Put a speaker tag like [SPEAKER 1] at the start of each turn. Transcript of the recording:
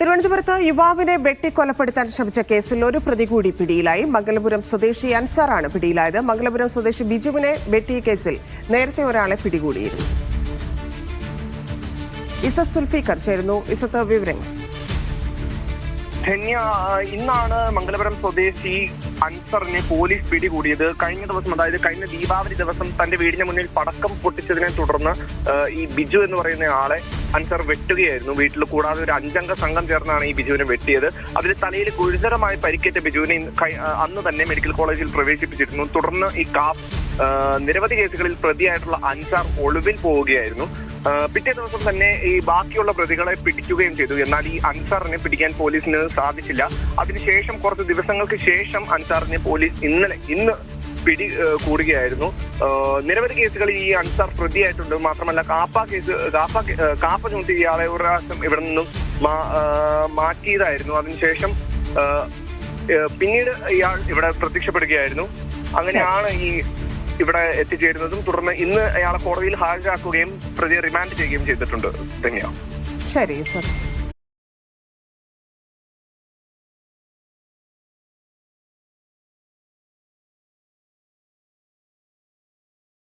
[SPEAKER 1] തിരുവനന്തപുരത്ത് യുവാവിനെ വെട്ടിക്കൊലപ്പെടുത്താൻ ശ്രമിച്ച കേസിൽ ഒരു പ്രതി കൂടി പിടിയിലായി. മംഗലപുരം സ്വദേശി അൻസാറാണ് പിടിയിലായത്. മംഗലപുരം സ്വദേശി ബിജുവിനെ വെട്ടിയ കേസിൽ നേരത്തെ ഒരാളെ പിടികൂടിയിരുന്നു. ഇസത്ത് സുൽഫിക്കർ ചേരുന്നു. ഇസത്ത് വിവരങ്ങൾ.
[SPEAKER 2] ധന്യ ഇന്നാണ് മംഗലപുരം സ്വദേശി അൻസറിനെ പോലീസ് പിടികൂടിയത്. കഴിഞ്ഞ ദിവസം അതായത് കഴിഞ്ഞ ദീപാവലി ദിവസം തന്റെ വീടിന് മുന്നിൽ പടക്കം പൊട്ടിച്ചതിനെ തുടർന്ന് ഈ ബിജു എന്ന് പറയുന്ന ആളെ അൻസർ വെട്ടുകയായിരുന്നു. വീട്ടിൽ കൂടാതെ ഒരു അഞ്ചംഗ സംഘം ചേർന്നാണ് ഈ ബിജുവിനെ വെട്ടിയത്. അതിൽ തലയിൽ ഗുരുതരമായി പരിക്കേറ്റ ബിജുവിനെ അന്ന് തന്നെ മെഡിക്കൽ കോളേജിൽ പ്രവേശിപ്പിച്ചിരുന്നു. തുടർന്ന് ഈ കാപ്പ് നിരവധി കേസുകളിൽ പ്രതിയായിട്ടുള്ള അൻസാർ ഒളിവിൽ പോവുകയായിരുന്നു. പിറ്റേ ദിവസം തന്നെ ഈ ബാക്കിയുള്ള പ്രതികളെ പിടിക്കുകയും ചെയ്തു. എന്നാൽ ഈ അൻസാറിനെ പിടിക്കാൻ പോലീസിന് സാധിച്ചില്ല. അതിനുശേഷം കുറച്ച് ദിവസങ്ങൾക്ക് ശേഷം അൻസാറിനെ പോലീസ് ഇന്നലെ ഇന്ന് പിടി കൂടുകയായിരുന്നു. നിരവധി കേസുകളിൽ ഈ അൻസാർ പ്രതിയായിട്ടുണ്ട്. മാത്രമല്ല കാപ്പ കേസ് കാപ്പ കാപ്പ ചൂണ്ടി ഇയാളെ ഒരു പ്രാവശ്യം ഇവിടെ നിന്നും മാറ്റിയതായിരുന്നു. അതിനുശേഷം പിന്നീട് ഇയാൾ ഇവിടെ പ്രത്യക്ഷപ്പെടുകയായിരുന്നു. അങ്ങനെയാണ് ഈ ഇവിടെ എത്തിച്ചേരുന്നതും തുടർന്ന് ഇന്ന് അയാളെ കോടതിയിൽ ഹാജരാക്കുകയും പ്രതിയെ റിമാൻഡ് ചെയ്യുകയും ചെയ്തിട്ടുണ്ട്. തന്നെയാണ്
[SPEAKER 1] ശരി ഇസത്ത്